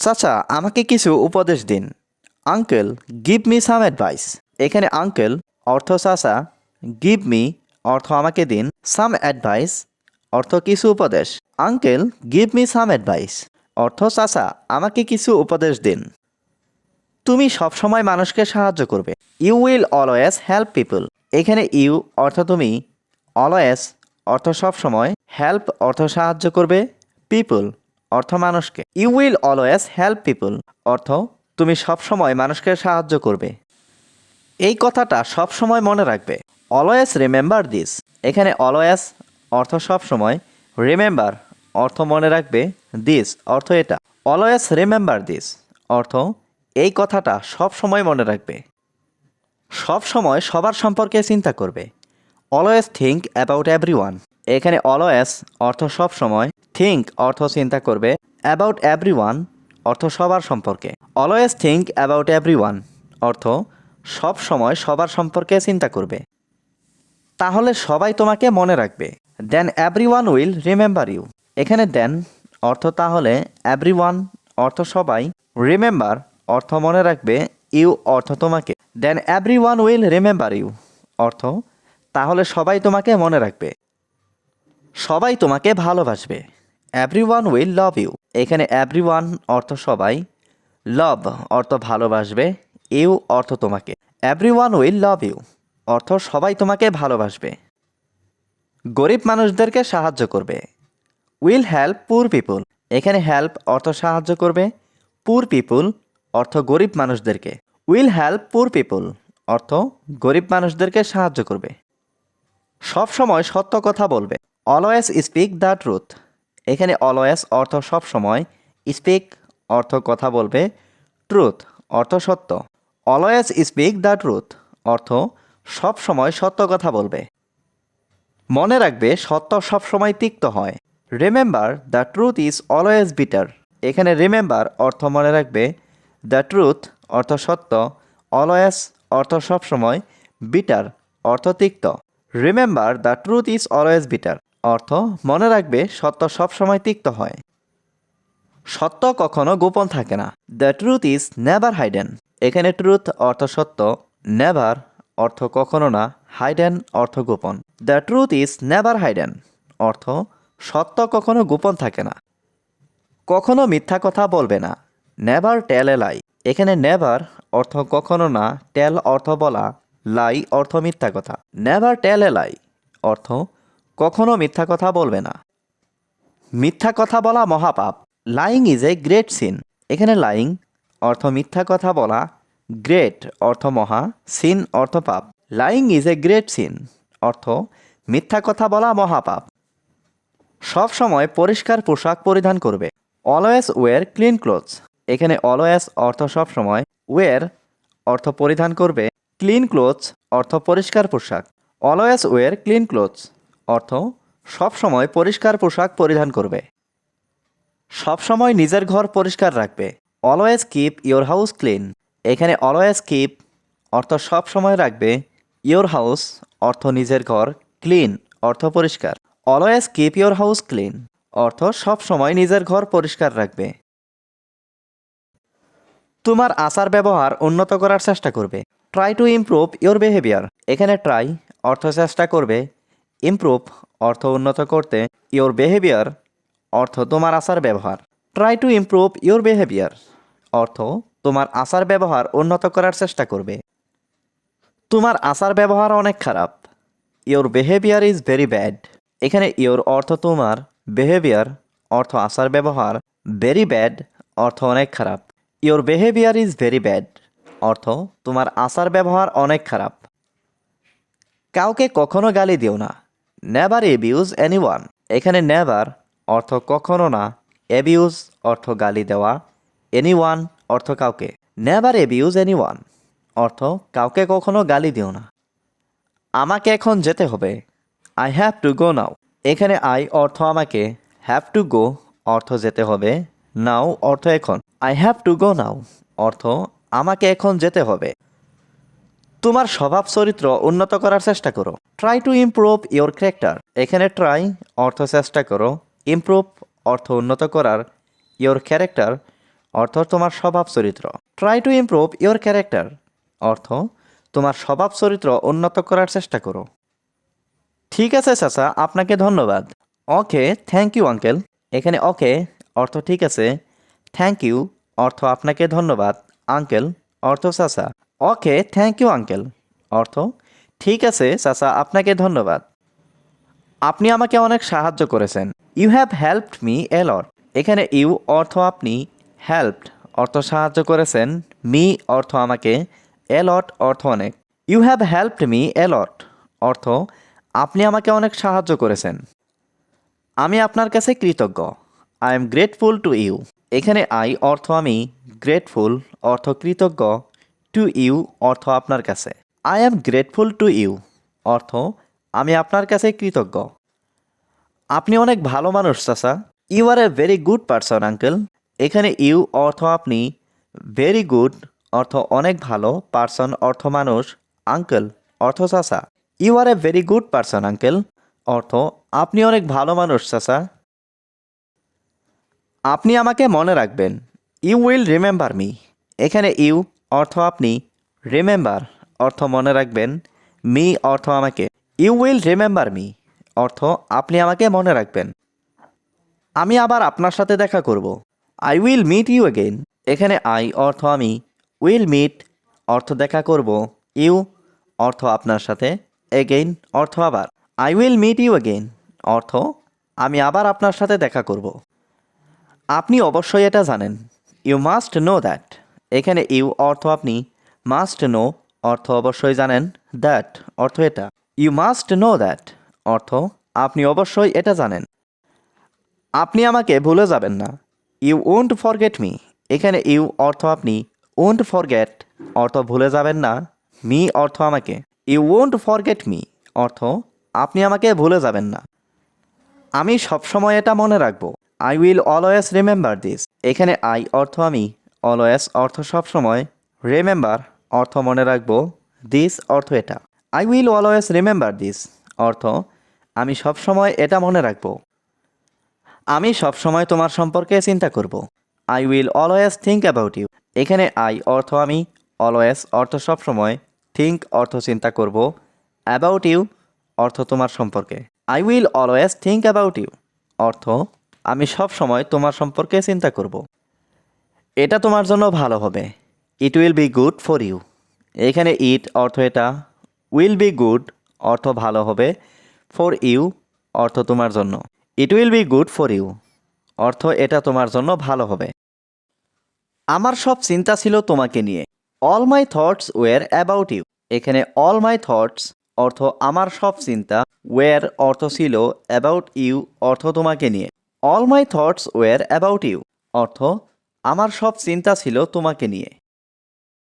চাচা, আমাকে কিছু উপদেশ দিন। Uncle give me some advice এখানে আঙ্কেল, অর্থ চাচা গিভ মি অর্থ আমাকে দিন। সাম অ্যাডভাইস অর্থ কিছু উপদেশ। Uncle give me some advice অর্থ চাচা, আমাকে কিছু উপদেশ দিন। তুমি সবসময় মানুষকে সাহায্য করবে। You will always help people এখানে ইউ অর্থ তুমি। অলওয়েজ অর্থ সবসময়। হেল্প অর্থ সাহায্য করবে। পিপল অর্থ মানুষকে। You will always help people অর্থ, তুমি সবসময় মানুষকে সাহায্য করবে। এই কথাটা সবসময় মনে রাখবে। অলওয়েজ রিমেম্বার দিস এখানে অলওয়েজ অর্থ সবসময়। রিমেম্বার অর্থ মনে রাখবে। দিস অর্থ এটা। অলওয়েজ রিমেম্বার দিস অর্থ, এই কথাটা সব সময় মনে রাখবে। সব সময় সবার সম্পর্কে চিন্তা করবে। Always think about everyone এখানে অলওয়েজ অর্থ সব সময় থিঙ্ক অর্থ চিন্তা করবে অ্যাবাউট এভরি ওয়ান অর্থ সবার সম্পর্কে। Always think about everyone অর্থ সব সময় সবার সম্পর্কে চিন্তা করবে। তাহলে সবাই তোমাকে মনে রাখবে। Then everyone will remember you এখানে দেন অর্থ তাহলে এভরি ওয়ান অর্থ সবাই রিমেম্বার অর্থ মনে রাখবে ইউ অর্থ তোমাকে। Then everyone will remember you অর্থ তাহলে সবাই তোমাকে মনে রাখবে। সবাই তোমাকে ভালোবাসবে। Everyone will love you এখানে এভরি ওয়ান অর্থ সবাই লভ অর্থ ভালোবাসবে ইউ অর্থ তোমাকে। Everyone will love you অর্থ সবাই তোমাকে ভালোবাসবে। গরিব মানুষদেরকে সাহায্য করবে। উইল হেল্প পুর পিপুল এখানে হেল্প অর্থ সাহায্য করবে পুর পিপুল অর্থ গরিব মানুষদেরকে। উইল হেল্প পুর পিপুল অর্থ গরিব মানুষদেরকে সাহায্য করবে। সব সময় সত্য কথা বলবে। Always speak the truth. এখানে অলওয়েজ অর্থ সব সময় স্পিক অর্থ কথা বলবে, ট্রুথ অর্থ সত্য। অলওয়েজ স্পিক দ্য ট্রুথ অর্থ সব সময় সত্য কথা বলবে। মনে রাখবে, সত্য সবসময় তিক্ত হয়। Remember the truth is always bitter এখানে রিমেম্বার অর্থ মনে রাখবে দ্য ট্রুথ অর্থ সত্য অলওয়েজ অর্থ সবসময় বিটার অর্থ তিক্ত। Remember the truth is always bitter অর্থ মনে রাখবে, সত্য সবসময় তিক্ত হয়। সত্য কখনো গোপন থাকে না। The truth is never hidden এখানে ট্রুথ অর্থ সত্য নেভার অর্থ কখনো না হাইডেন অর্থ গোপন। The truth is never hidden অর্থ সত্য কখনো গোপন থাকে না। কখনো মিথ্যা কথা বলবে না। নেভার টেল এ লাই এখানে নেভার অর্থ কখনো না টেল অর্থ বলা লাই অর্থ মিথ্যা কথা। নেভার টেল এ লাই অর্থ কখনো মিথ্যা কথা বলবে না। মিথ্যা কথা বলা মহাপাপ। Lying is a great sin এখানে লাইং অর্থ মিথ্যা কথা বলা গ্রেট অর্থ মহা সিন অর্থ পাপ। Lying is a great sin অর্থ মিথ্যা কথা বলা মহাপাপ। সব সময় পরিষ্কার পোশাক পরিধান করবে। অলওয়েজ ওয়ের ক্লিন ক্লোথস এখানে অলওয়েজ অর্থ সব সময় ওয়ের অর্থ পরিধান করবে। ক্লিন ক্লোথস অর্থ পরিষ্কার পোশাক। অলওয়েজ ওয়ের ক্লিন ক্লোথস অর্থ সব সময় পরিষ্কার পোশাক পরিধান করবে। সব সময় নিজের ঘর পরিষ্কার রাখবে। Always keep your house clean এখানে অলওয়েজ কিপ অর্থ সব সময় রাখবে। ইওর হাউস অর্থ নিজের ঘর ক্লিন অর্থ পরিষ্কার। Always keep your house clean অর্থ সব সময় নিজের ঘর পরিষ্কার রাখবে। তোমার আচার ব্যবহার উন্নত করার চেষ্টা করবে। Try to improve your behaviour এখানে ট্রাই অর্থ চেষ্টা করবে। ইমপ্রুভ অর্থ উন্নত করতে ইওর বিহেভিয়ার অর্থ তোমার আচার ব্যবহার। Try to improve your behaviour অর্থ তোমার আচার ব্যবহার উন্নত করার চেষ্টা করবে। তোমার আচার ব্যবহার অনেক খারাপ। Your behaviour is very bad এখানে ইওর অর্থ তোমার বিহেভিয়ার অর্থ আচার ব্যবহার ভেরি ব্যাড অর্থ অনেক খারাপ। Your behaviour is very bad অর্থ তোমার আচার ব্যবহার অনেক খারাপ। কাউকে কখনো গালি দিও না। নেভার এবিউজ এনিওয়ান এখানে নেভার অর্থ কখনো না এবিউজ অর্থ গালি দেওয়া এনিওয়ান অর্থ কাউকে। নেভার এবিউজ এনিওয়ান অর্থ কাউকে কখনো গালি দিও না। আমাকে এখন যেতে হবে। I have to go now এখানে আই অর্থ আমাকে হ্যাভ টু গো অর্থ যেতে হবে নাও অর্থ এখন। I have to go now অর্থ আমাকে এখন যেতে হবে। তোমার স্বভাব চরিত্র উন্নত করার চেষ্টা করো। Try to improve your character এখানে ট্রাই অর্থ চেষ্টা করো। ইমপ্রুভ অর্থ উন্নত করার। ইওর ক্যারেক্টার অর্থ তোমার স্বভাব চরিত্র। Try to improve your character অর্থ তোমার স্বভাব চরিত্র উন্নত করার চেষ্টা করো। ঠিক আছে চাচা, আপনাকে ধন্যবাদ। ওকে থ্যাংক ইউ আঙ্কেল এখানে ওকে অর্থ ঠিক আছে। থ্যাংক ইউ অর্থ আপনাকে ধন্যবাদ। আঙ্কেল অর্থ চাচা। ওকে থ্যাংক ইউ আঙ্কেল অর্থ, ঠিক আছে, চাচা, আপনাকে ধন্যবাদ। আপনি আমাকে অনেক সাহায্য করেছেন। You have helped me a lot এখানে ইউ অর্থ আপনি হেল্পড অর্থ সাহায্য করেছেন। মি অর্থ আমাকে এলট অর্থ অনেক। You have helped me a lot অর্থ, আপনি আমাকে অনেক সাহায্য করেছেন। আমি আপনার কাছে কৃতজ্ঞ। I am grateful to you এখানে আই অর্থ আমি গ্রেটফুল অর্থ কৃতজ্ঞ। টু ইউ অর্থ আপনার কাছে। I am grateful to you অর্থ, আমি আপনার কাছে কৃতজ্ঞ। আপনি অনেক ভালো মানুষ, চাচা। You are a very good person uncle এখানে ইউ অর্থ আপনি। ভেরি গুড অর্থ অনেক ভালো পারসন অর্থ মানুষ। আঙ্কেল অর্থ চাচা। You are a very good person uncle অর্থ, আপনি অনেক ভালো মানুষ, চাচা। আপনি আমাকে মনে রাখবেন। ইউ উইল রিমেম্বার মি এখানে ইউ অর্থ আপনি রিমেম্বার অর্থ মনে রাখবেন। মি অর্থ আমাকে। ইউ উইল রিমেম্বার মি অর্থ আপনি আমাকে মনে রাখবেন। আমি আবার আপনার সাথে দেখা করব। I will meet you again এখানে আই অর্থ আমি। উইল মিট অর্থ দেখা করব। ইউ অর্থ আপনার সাথে। এগেইন অর্থ আবার। I will meet you again অর্থ আমি আবার আপনার সাথে দেখা করব। আপনি অবশ্যই এটা জানেন। ইউ মাস্ট নো দ্যাট এখানে ইউ অর্থ আপনি মাস্ট নো অর্থ অবশ্যই জানেন দ্যাট অর্থ এটা। ইউ মাস্ট নো দ্যাট অর্থ আপনি অবশ্যই এটা জানেন। আপনি আমাকে ভুলে যাবেন না। ইউ ওন্ট ফরগেট মি এখানে ইউ অর্থ আপনি ওন্ট ফরগেট অর্থ ভুলে যাবেন না। মি অর্থ আমাকে। ইউ ওন্ট ফরগেট মি অর্থ আপনি আমাকে ভুলে যাবেন না। আমি সবসময় এটা মনে রাখব। I will always remember this এখানে আই অর্থ আমি অলওয়েজ অর্থ সবসময় রিমেম্বার অর্থ মনে রাখব দিস অর্থ এটা। I will always remember this অর্থ, আমি সবসময় এটা মনে রাখব। আমি সবসময় তোমার সম্পর্কে চিন্তা করব। I will always think about you এখানে আই অর্থ আমি অলওয়েজ অর্থ সবসময় থিঙ্ক অর্থ চিন্তা করব অ্যাবাউট ইউ অর্থ তোমার সম্পর্কে। I will always think about you অর্থ, আমি সব সময় তোমার সম্পর্কে চিন্তা করব। এটা তোমার জন্য ভালো হবে। It will be good for you এখানে ইট অর্থ এটা। উইল বি গুড অর্থ ভালো হবে। ফর ইউ অর্থ তোমার জন্য। It will be good for you অর্থ এটা তোমার জন্য ভালো হবে। আমার সব চিন্তা ছিল তোমাকে নিয়ে। All my thoughts were about you এখানে অল মাই থটস অর্থ আমার সব চিন্তা ওয়ের অর্থ ছিল অ্যাবাউট ইউ অর্থ তোমাকে নিয়ে। All my thoughts were about you অর্থ আমার সব চিন্তা ছিল তোমাকে নিয়ে।